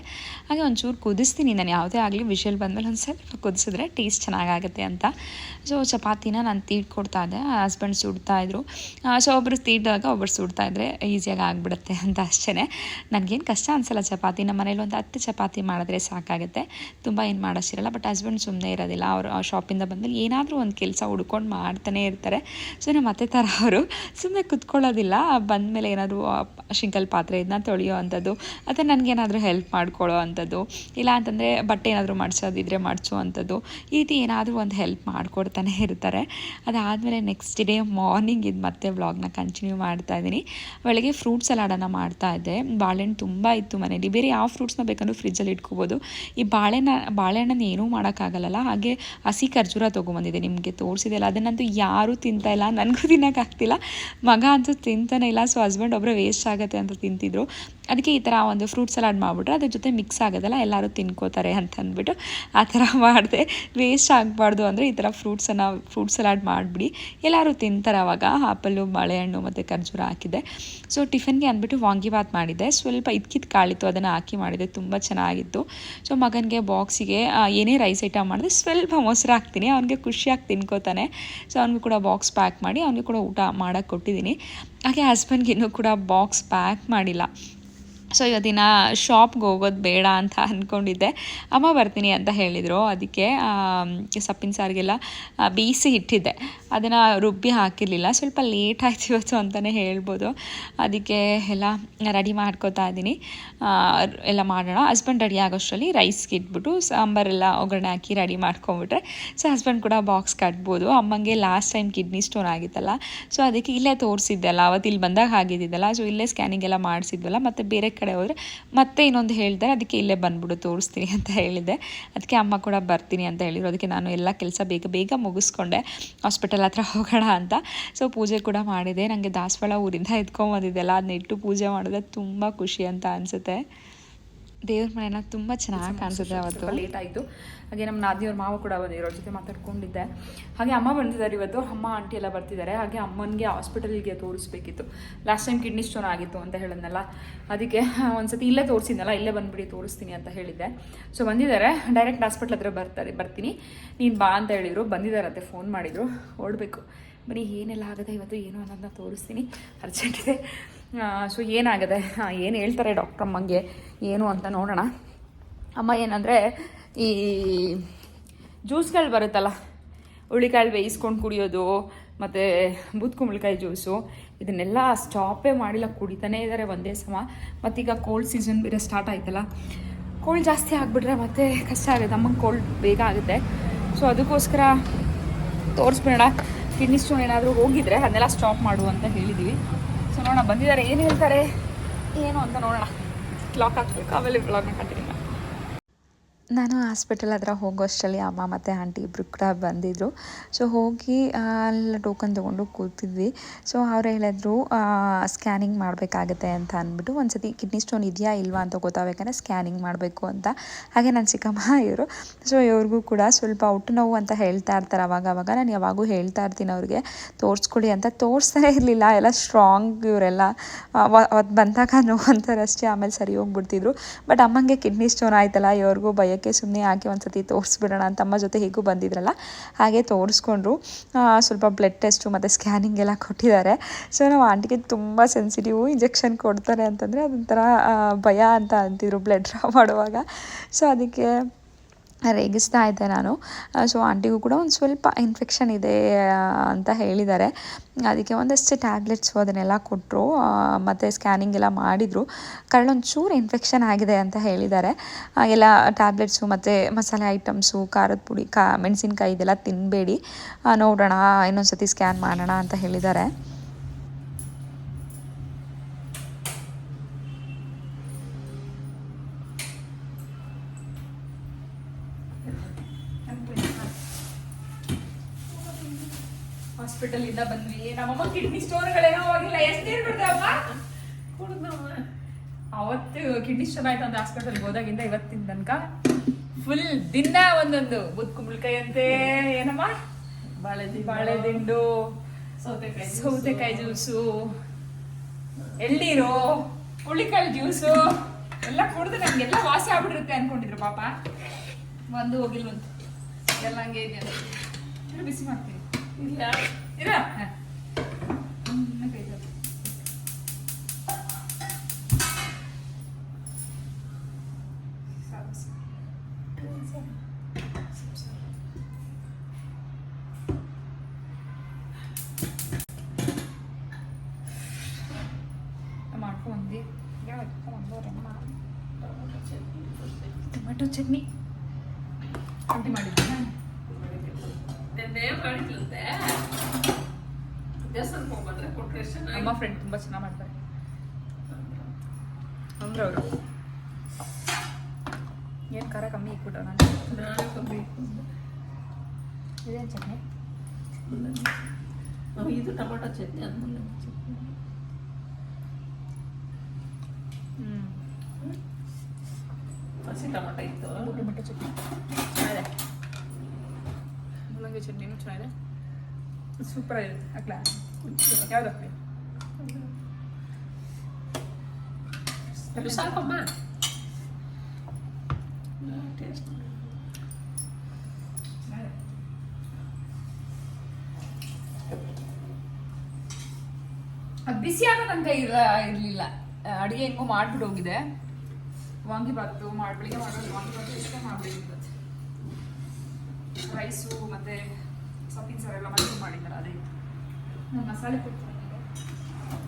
ಹಾಗೆ ಒಂಚೂರು ಕುದಿಸ್ತೀನಿ ನಾನು, ಯಾವುದೇ ಆಗಲಿ ವಿಷಲ್ ಬಂದಮೇಲೆ ಒಂದು ಸ್ವಲ್ಪ ಕುದಿಸಿದ್ರೆ ಟೇಸ್ಟ್ ಚೆನ್ನಾಗಾಗುತ್ತೆ ಅಂತ. ಸೊ ಚಪಾತಿನ ನಾನು ತೀಡ್ಕೊಡ್ತಾ ಇದ್ದೆ ಹಸ್ಬೆಂಡ್ ಸುಡ್ತಾಯಿದ್ರು ಸೊ ಒಬ್ಬರು ತೀಡಿದಾಗ ಒಬ್ಬರು ಸುಡ್ತಾ ಇದ್ರೆ ಈಸಿಯಾಗಿ ಆಗಿಬಿಡುತ್ತೆ ಅಂತ ಅಷ್ಟೇ ನನಗೇನು ಕಷ್ಟ ಅನಿಸಲ್ಲ ಚಪಾತಿ, ನಮ್ಮ ಮನೇಲಿ ಒಂದು ಹತ್ತು ಚಪಾತಿ ಮಾಡಿದ್ರೆ ಸಾಕಾಗುತ್ತೆ. ತುಂಬ ಏನು ಮಾಡೋಷ್ಟಿರಲ್ಲ ಬಟ್ ಹಸ್ಬೆಂಡ್ ಸುಮ್ಮನೆ ಇರೋದಿಲ್ಲ. ಅವರು ಶಾಪಿಂದ ಬಂದಮೇಲೆ ಏನಾದರೂ ಒಂದು ಕೆಲಸ ಹುಡ್ಕೊಂಡು ಮಾಡ್ತಾನೆ ಇರ್ತಾರೆ. ಸೊ ನಮ್ಮ ಮತ್ತೆ ಥರ ಅವರು ಸುಮ್ಮನೆ ಕುತ್ಕೊಳ್ಳೋದಿಲ್ಲ. ಬಂದಮೇಲೆ ಏನಾದರೂ ಶಿಂಕಲ್ ಪಾತ್ರೆ ಇದನ್ನ ತೊಳೆಯೋ ಅಂಥದ್ದು, ಅಥವಾ ನನಗೇನಾದರೂ ಹೆಲ್ಪ್ ಮಾಡ್ಕೊಳ್ಳೋ ಅಂಥದ್ದು, ಇಲ್ಲ ಅಂತಂದರೆ ಬಟ್ಟೆ ಏನಾದರೂ ಮಡ್ಸೋದಿದ್ರೆ ಮಾಡಿಸೋ ಅಂಥದ್ದು, ಈ ರೀತಿ ಏನಾದರೂ ಒಂದು ಹೆಲ್ಪ್ ಮಾಡಿಕೊಡ್ತಾನೆ ಇರ್ತಾರೆ. ಅದಾದಮೇಲೆ ನೆಕ್ಸ್ಟ್ ಡೇ ಮಾರ್ನಿಂಗ್ ಇದು ಮತ್ತೆ ವ್ಲಾಗ್ನ ಕಂಟಿನ್ಯೂ ಮಾಡ್ತಾ ಇದ್ದೀನಿ. ಬೆಳಗ್ಗೆ ಫ್ರೂಟ್ ಸಲಾಡನ್ನು ಮಾಡ್ತಾ ಇದ್ದೆ. ಬಾಳೆಹಣ್ಣು ತುಂಬ ಇತ್ತು ಮನೇಲಿ. ಬೇರೆ ಯಾವ ಫ್ರೂಟ್ಸ್ನ ಬೇಕಂದ್ರೂ ಫ್ರಿಜ್ಜಲ್ಲಿ ಇಟ್ಕೋಬೋದು. ಈ ಬಾಳೆನ ಬಾಳೆಹಣ್ಣನ್ನು ಏನೂ ಮಾಡೋಕ್ಕಾಗಲ್ಲ ಹಾಗೆ ಹಸಿ ಖರ್ಜೂರ ತೊಗೊಂಬಂದಿದೆ ನಿಮಗೆ ತೋರಿಸಿದೆಲ್ಲ ಅದನ್ನಂತೂ ಯಾರೂ ತಿಂತಾ ಇಲ್ಲ, ನನಗೂ ತಿನ್ನೋಕ್ಕಾಗ್ತಿಲ್ಲ. ಮಗ ಅಂತೂ ತಿಂತಾನೆ ಇಲ್ಲ ಸೊ ಹಸ್ಬೆಂಡ್ ಒಬ್ಬರೇ ವೇಸ್ಟ್ ಆಗುತ್ತೆ ಅಂತ ತಿಂತಿದ್ರು. ಅದಕ್ಕೆ ಈ ಥರ ಒಂದು ಫ್ರೂಟ್ ಸಲಾಡ್ ಮಾಡಿಬಿಟ್ರೆ ಅದ್ರ ಜೊತೆ ಮಿಕ್ಸ್ ಆಗೋದಲ್ಲ, ಎಲ್ಲರೂ ತಿನ್ಕೋತಾರೆ ಅಂತ ಅಂದ್ಬಿಟ್ಟು ಆ ಥರ (laughs) ಮಾಡಿದೆ. ವೇಸ್ಟ್ ಆಗಬಾರ್ದು ಅಂದರೆ ಈ ಥರ ಫ್ರೂಟ್ಸನ್ನು ಫ್ರೂಟ್ ಸಲಾಡ್ ಮಾಡಿಬಿಡಿ. ಎಲ್ಲರೂ ತಿಂತಾರೆ ಅವಾಗ. ಆಪಲ್ಲು ಬಾಳೆಹಣ್ಣು ಮತ್ತು ಖರ್ಜೂರ ಹಾಕಿದೆ ಸೊ ಟಿಫನ್ಗೆ ಅಂದ್ಬಿಟ್ಟು ವಾಂಗಿಬಾತ್ ಮಾಡಿದ್ದೆ. ಸ್ವಲ್ಪ ಇದ್ಕಿದ್ ಕಾಳಿತ್ತು, ಅದನ್ನು ಹಾಕಿ ಮಾಡಿದೆ ತುಂಬ ಚೆನ್ನಾಗಿತ್ತು. ಸೊ ಮಗನಿಗೆ ಬಾಕ್ಸಿಗೆ ಏನೇ ರೈಸ್ ಐಟಮ್ ಮಾಡಿದೆ ಸ್ವಲ್ಪ ಮೊಸರು ಹಾಕ್ತೀನಿ. ಅವನಿಗೆ ಖುಷಿಯಾಗಿ ತಿನ್ಕೋತಾನೆ. ಸೊ ಅವ್ನಿಗೂ ಕೂಡ ಬಾಕ್ಸ್ ಪ್ಯಾಕ್ ಮಾಡಿ, ಅವನಿಗೆ ಕೂಡ ಊಟ ಮಾಡೋಕ್ಕೆ ಕೊಟ್ಟಿದ್ದೀನಿ. ಹಾಗೆ ಹಸ್ಬೆಂಡ್ಗೆ ಇನ್ನೂ ಕೂಡ ಬಾಕ್ಸ್ ಪ್ಯಾಕ್ ಮಾಡಿಲ್ಲ. ಸೊ ಇವತ್ತಿನ ಶಾಪ್ಗೆ ಹೋಗೋದು ಬೇಡ ಅಂತ ಅಂದ್ಕೊಂಡಿದ್ದೆ ಅಮ್ಮ ಬರ್ತೀನಿ ಅಂತ ಹೇಳಿದರು. ಅದಕ್ಕೆ ಸಪ್ಪಿನ ಸಾರಿಗೆಲ್ಲ ಬೇಯಿಸಿ ಇಟ್ಟಿದ್ದೆ. ಅದನ್ನು ರುಬ್ಬಿ ಹಾಕಿರಲಿಲ್ಲ. ಸ್ವಲ್ಪ ಲೇಟ್ ಆಯ್ತು ಇವತ್ತು ಅಂತಲೇ ಹೇಳ್ಬೋದು. ಅದಕ್ಕೆ ಎಲ್ಲ ರೆಡಿ ಮಾಡ್ಕೋತಾ ಇದ್ದೀನಿ. ಎಲ್ಲ ಮಾಡೋಣ. ಹಸ್ಬೆಂಡ್ ರೆಡಿ ಆಗೋಷ್ಟರಲ್ಲಿ ರೈಸ್ಗೆ ಇಟ್ಬಿಟ್ಟು ಸಾಂಬಾರೆಲ್ಲ ಒಗ್ಗರಣೆ ಹಾಕಿ ರೆಡಿ ಮಾಡ್ಕೊಂಬಿಟ್ರೆ ಸೊ ಹಸ್ಬೆಂಡ್ ಕೂಡ ಬಾಕ್ಸ್ ಕಟ್ಬೋದು. ಅಮ್ಮಂಗೆ ಲಾಸ್ಟ್ ಟೈಮ್ ಕಿಡ್ನಿ ಸ್ಟೋನ್ ಆಗಿತ್ತಲ್ಲ. ಸೊ ಅದಕ್ಕೆ ಇಲ್ಲೇ ತೋರಿಸಿದ್ದೆಲ್ಲ ಅವತ್ತು ಇಲ್ಲಿ ಬಂದಾಗ ಆಗಿದ್ದಿದ್ದಲ್ಲ. ಸೊ ಇಲ್ಲೇ ಸ್ಕ್ಯಾನಿಂಗ್ ಎಲ್ಲ ಮಾಡಿಸಿದ್ವಲ್ಲ. ಮತ್ತು ಬೇರೆ ಕಡೆ ಹೋದರೆ ಮತ್ತೆ ಇನ್ನೊಂದು ಹೇಳ್ತಾರೆ ಅದಕ್ಕೆ ಇಲ್ಲೇ ಬಂದ್ಬಿಡು, ತೋರಿಸ್ತೀನಿ ಅಂತ ಹೇಳಿದೆ. ಅದಕ್ಕೆ ಅಮ್ಮ ಕೂಡ ಬರ್ತೀನಿ ಅಂತ ಹೇಳಿದರು. ಅದಕ್ಕೆ ನಾನು ಎಲ್ಲ ಕೆಲಸ ಬೇಗ ಬೇಗ ಮುಗಿಸ್ಕೊಂಡೆ. ಹಾಸ್ಪಿಟಲ್ ಹತ್ರ ಹೋಗೋಣ ಅಂತ. ಸೊ ಪೂಜೆ ಕೂಡ ಮಾಡಿದೆ. ನನಗೆ ದಾಸವಾಳ ಊರಿಂದ ಎತ್ಕೊಂಬಂದಿದ್ದೆಲ್ಲ ಅದನ್ನ ಇಟ್ಟು ಪೂಜೆ ಮಾಡಿದ್ರೆ ತುಂಬ ಖುಷಿ ಅಂತ ಅನಿಸುತ್ತೆ. ದೇವ್ರ ಮನೆನ ತುಂಬ ಚೆನ್ನಾಗಿ ಕಾಣಿಸುತ್ತೆ ಅವತ್ತು. ಲೇಟ್ ಆಯಿತು. ಹಾಗೆ ನಮ್ಮ ನಾದಿಯವ್ರ ಮಾವ ಕೂಡ ಬಂದಿರೋ ಜೊತೆ ಮಾತಾಡ್ಕೊಂಡಿದ್ದೆ. ಹಾಗೆ ಅಮ್ಮ ಬಂದಿದ್ದಾರೆ ಇವತ್ತು. ಅಮ್ಮ ಆಂಟಿ ಎಲ್ಲ ಬರ್ತಿದ್ದಾರೆ. ಹಾಗೆ ಅಮ್ಮನಿಗೆ ಹಾಸ್ಪಿಟಲ್ಗೆ ತೋರಿಸ್ಬೇಕಿತ್ತು. ಲಾಸ್ಟ್ ಟೈಮ್ ಕಿಡ್ನಿ ಸ್ಟೋನ್ ಆಗಿತ್ತು ಅಂತ ಹೇಳಿದ್ನಲ್ಲ. ಅದಕ್ಕೆ ಒಂದ್ಸತಿ ಇಲ್ಲೇ ತೋರಿಸಿದ್ನಲ್ಲ ಇಲ್ಲೇ ಬಂದ್ಬಿಡಿ ತೋರಿಸ್ತೀನಿ ಅಂತ ಹೇಳಿದ್ದೆ. ಸೊ ಬಂದಿದ್ದಾರೆ. ಡೈರೆಕ್ಟ್ ಹಾಸ್ಪಿಟ್ಲ್ ಹತ್ರ ಬರ್ತಾರೆ ಬರ್ತೀನಿ. ನೀನು ಬಾ ಅಂತ ಹೇಳಿದರು. ಬಂದಿದ್ದಾರಂತೆ ಫೋನ್ ಮಾಡಿದರು. ಓಡಬೇಕು. ಬರೀ ಏನೆಲ್ಲ ಆಗುತ್ತೆ ಇವತ್ತು ಏನು ಅನ್ನೋದನ್ನ ತೋರಿಸ್ತೀನಿ. ಅರ್ಜೆಂಟ್ ಇದೆ. ಸೊ ಏನಾಗಿದೆ? ಏನು ಹೇಳ್ತಾರೆ ಡಾಕ್ಟರ್ ಅಮ್ಮಂಗೆ? ಏನು ಅಂತ ನೋಡೋಣ. ಅಮ್ಮ ಏನಂದರೆ, ಈ ಜ್ಯೂಸ್ಗಳು ಬರುತ್ತಲ್ಲ, ಹುಳಿಕಾಳು ಬೇಯಿಸ್ಕೊಂಡು ಕುಡಿಯೋದು, ಮತ್ತು ಬೂದ್ಕುಂಬಳಕಾಯಿ ಜ್ಯೂಸು ಇದನ್ನೆಲ್ಲ ಸ್ಟಾಪೇ ಮಾಡಿಲ್ಲ, ಕುಡಿತಾನೇ ಇದ್ದಾರೆ ಒಂದೇ ಸಮ. ಮತ್ತೀಗ ಕೋಲ್ಡ್ ಸೀಸನ್ ಬೇರೆ ಸ್ಟಾರ್ಟ್ ಆಯ್ತಲ್ಲ. ಕೋಲ್ಡ್ ಜಾಸ್ತಿ ಆಗಿಬಿಟ್ರೆ ಮತ್ತೆ ಕಷ್ಟ ಆಗುತ್ತೆ. ಅಮ್ಮಂಗೆ ಕೋಲ್ಡ್ ಬೇಗ ಆಗುತ್ತೆ. ಸೊ ಅದಕ್ಕೋಸ್ಕರ ತೋರಿಸ್ಬೇಡ ಕಿಡ್ನಿ ಸ್ಟೋನ್ ಏನಾದರೂ ಹೋಗಿದ್ರೆ ಅದನ್ನೆಲ್ಲ ಸ್ಟಾಪ್ ಮಾಡು ಅಂತ ಹೇಳಿದ್ದೀವಿ ನೋಡೋಣ ಬಂದಿದ್ದಾರೆ ಏನು ಹೇಳ್ತಾರೆ? ಏನು ಅಂತ ನೋಡೋಣ. ಲಾಕ್ ಹಾಕ್ಬೇಕು ಆಮೇಲೆ ಬ್ಲಾಗ್ನ ಕಂಟಿನ್ಯೂ ನಾನು ಹಾಸ್ಪಿಟಲ್ ಹತ್ರ ಹೋಗೋ ಅಷ್ಟರಲ್ಲಿ ಅಮ್ಮ ಮತ್ತು ಆಂಟಿ ಇಬ್ಬರು ಕೂಡ ಬಂದಿದ್ದರು ಸೊ ಹೋಗಿ ಅಲ್ಲಿ ಟೋಕನ್ ತೊಗೊಂಡು ಕೂತಿದ್ವಿ. ಸೊ ಅವ್ರು ಹೇಳಿದ್ರು ಸ್ಕ್ಯಾನಿಂಗ್ ಮಾಡಬೇಕಾಗತ್ತೆ ಅಂತ ಅಂದ್ಬಿಟ್ಟು ಒಂದು ಸತಿ ಕಿಡ್ನಿ ಸ್ಟೋನ್ ಇದೆಯಾ ಇಲ್ವಾ ಅಂತ ಗೊತ್ತಾಗಬೇಕಂದ್ರೆ ಸ್ಕ್ಯಾನಿಂಗ್ ಮಾಡಬೇಕು ಅಂತ. ಹಾಗೆ ನನ್ನ ಚಿಕ್ಕಮ್ಮ ಇವರು. ಸೊ ಇವ್ರಿಗೂ ಕೂಡ ಸ್ವಲ್ಪ ಹೊಟ್ಟೆ ನೋವು ಅಂತ ಹೇಳ್ತಾ ಇರ್ತಾರೆ ಅವಾಗ ಅವಾಗ. ನಾನು ಯಾವಾಗೂ ಹೇಳ್ತಾ ಇರ್ತೀನಿ ಅವ್ರಿಗೆ, ತೋರಿಸ್ಕೊಡಿ ಅಂತ. ತೋರಿಸ್ತಾನೆ ಇರಲಿಲ್ಲ, ಎಲ್ಲ ಸ್ಟ್ರಾಂಗ್ ಇವರೆಲ್ಲ. ಅವತ್ತು ಬಂದಾಗ ನೋವು ಅಂತಾರಷ್ಟೇ ಆಮೇಲೆ ಸರಿ ಹೋಗ್ಬಿಡ್ತಿದ್ರು. ಬಟ್ ಅಮ್ಮಂಗೆ ಕಿಡ್ನಿ ಸ್ಟೋನ್ ಆಯ್ತಲ್ಲ, ಇವ್ರಿಗೂ ಭಯಕ್ಕೆ ಸುಮ್ಮನೆ ಯಾಕೆ ಒಂದು ಸತಿ ತೋರಿಸ್ಬಿಡೋಣ ಅಂತ ಅಮ್ಮ ಜೊತೆ ಹೇಗೂ ಬಂದಿದ್ರಲ್ಲ, ಹಾಗೆ ತೋರಿಸ್ಕೊಂಡ್ರು. ಸ್ವಲ್ಪ ಬ್ಲಡ್ ಟೆಸ್ಟು ಮತ್ತು ಸ್ಕ್ಯಾನಿಂಗ್ ಎಲ್ಲ ಕೊಟ್ಟಿದ್ದಾರೆ. ಸೊ ನಾವು ಆಂಟಿಗೆ ತುಂಬ ಸೆನ್ಸಿಟಿವ್ ಇಂಜೆಕ್ಷನ್ ಕೊಡ್ತಾರೆ ಅಂತಂದರೆ ಅದೊಂಥರ ಭಯ ಅಂತ ಅಂತಿದ್ರು ಬ್ಲಡ್ ಡ್ರಾ ಮಾಡುವಾಗ. ಸೊ ಅದಕ್ಕೆ ರೇಗಿಸ್ತಾ ಇದ್ದೆ ನಾನು. ಸೊ ಆಂಟಿಗೂ ಕೂಡ ಒಂದು ಸ್ವಲ್ಪ ಇನ್ಫೆಕ್ಷನ್ ಇದೆ ಅಂತ ಹೇಳಿದ್ದಾರೆ. ಅದಕ್ಕೆ ಒಂದಷ್ಟು ಟ್ಯಾಬ್ಲೆಟ್ಸು ಅದನ್ನೆಲ್ಲ ಕೊಟ್ಟರು ಮತ್ತು ಸ್ಕ್ಯಾನಿಂಗ್ ಎಲ್ಲ ಮಾಡಿದರು. ಕರಳೊಂಚೂರು ಇನ್ಫೆಕ್ಷನ್ ಆಗಿದೆ ಅಂತ ಹೇಳಿದ್ದಾರೆ. ಎಲ್ಲ ಟ್ಯಾಬ್ಲೆಟ್ಸು ಮತ್ತು ಮಸಾಲೆ ಐಟಮ್ಸು ಖಾರದ ಪುಡಿ, ಕಾ, ಮೆಣಸಿನ್ಕಾಯಿ ಇದೆಲ್ಲ ತಿನ್ನಬೇಡಿ ನೋಡೋಣ ಇನ್ನೊಂದು ಸತಿ ಸ್ಕ್ಯಾನ್ ಮಾಡೋಣ ಅಂತ ಹೇಳಿದ್ದಾರೆ. ಹಾಸ್ಪಿಟಲಿಂದ ಬಂದ್ವಿ ನಮ್ಮಮ್ಮ ಕಿಡ್ನಿ ಸ್ಟೋನ್ಗಳೇನೋ ಹೋಗಿಲ್ಲ. ಎಷ್ಟು ನೀರು ಬಿಡ್ತಾವಮ್ಮ ಅವತ್ತು ಕಿಡ್ನಿ ಸ್ಟೋನ್ ಆಯ್ತು ಅಂತ ಹಾಸ್ಪಿಟಲ್ಗೆ ಹೋದಾಗಿಂದ ಇವತ್ತಿನ ತನಕ ಫುಲ್ ದಿನ ಒಂದೊಂದು ಬುದ್ ಕುಂಬಳಕಾಯಿ ಅಂತೆ ಏನಮ್ಮ? ಬಾಳೆ ಬಾಳೆದಿಂಡು ಸೌತೆಕಾಯಿ ಸೌತೆಕಾಯಿ ಜ್ಯೂಸು ಎಳ್ನೀರು, ಹುಳಿಕಾಳು ಜ್ಯೂಸು ಎಲ್ಲ ಕುಡಿದು ನಮ್ಗೆಲ್ಲ ವಾಸಿ ಆಗ್ಬಿಟ್ಟಿರುತ್ತೆ ಅನ್ಕೊಂಡಿದ್ರು ಪಾಪ. ಒಂದು ಹೋಗಿಲ್ವಂತ. ಎಲ್ಲ ಹಂಗೆ ಇದೆ ಬಿಸಿ ಮಾಡ್ತೀನಿ. ಇಲ್ಲ ಇರ ಏನು ಖಾರ ಕಮ್ಮಿ ಇಟ್ಬಿಟ್ಟ ನಾನು ಇದೇನು ಚಟ್ನಿ ಇದು ಟೊಮೊಟೊ ಚಟ್ನಿ ಅಂದ್ಮೇಲೆ ಹ್ಞೂ ಹಸಿ ಟೊಮೊಟೊ ಇತ್ತು ಟೊಮೆಟೊ ಚಟ್ನಿ ಚೆನ್ನಾಗಿದೆ ಮೂಲಂಗಿ ಚಟ್ನಿನೂ ಚೆನ್ನಾಗಿದೆ ಸೂಪರ್ ಆಗಿದೆ ಹಾಕ್ಲಾ ಯಾವ್ದು ಹಾಕ್ಲಿ ಇದು ಸಾಕಮ್ಮ ಟೇಸ್ಟ್ ಅದು ಬಿಸಿ ಆಗೋ ತನಕ ಇರ ಇರಲಿಲ್ಲ. ಅಡುಗೆ ಹೆಂಗೋ ಮಾಡ್ಬಿಟ್ಟು ಹೋಗಿದೆ. ವಾಂಗಿಬಾತು ಬಾತು ಬೆಳಿಗ್ಗೆ ಮಾಡೋದು ವಾಂಗಿಬಾತು ಇಷ್ಟೇ ಮಾಡ್ಬಿಟ್ಟಿದ್ದು ರೈಸು ಮತ್ತೆ ಸೊಪ್ಪಿನ ಸಾರು ಎಲ್ಲ ಮಜ್ಜಿಗೆ ಮಾಡಿದ್ದಾರೆ ಅದೇ. ನಾನು ಮಸಾಲೆ ಕೊಡ್ತೀನಿ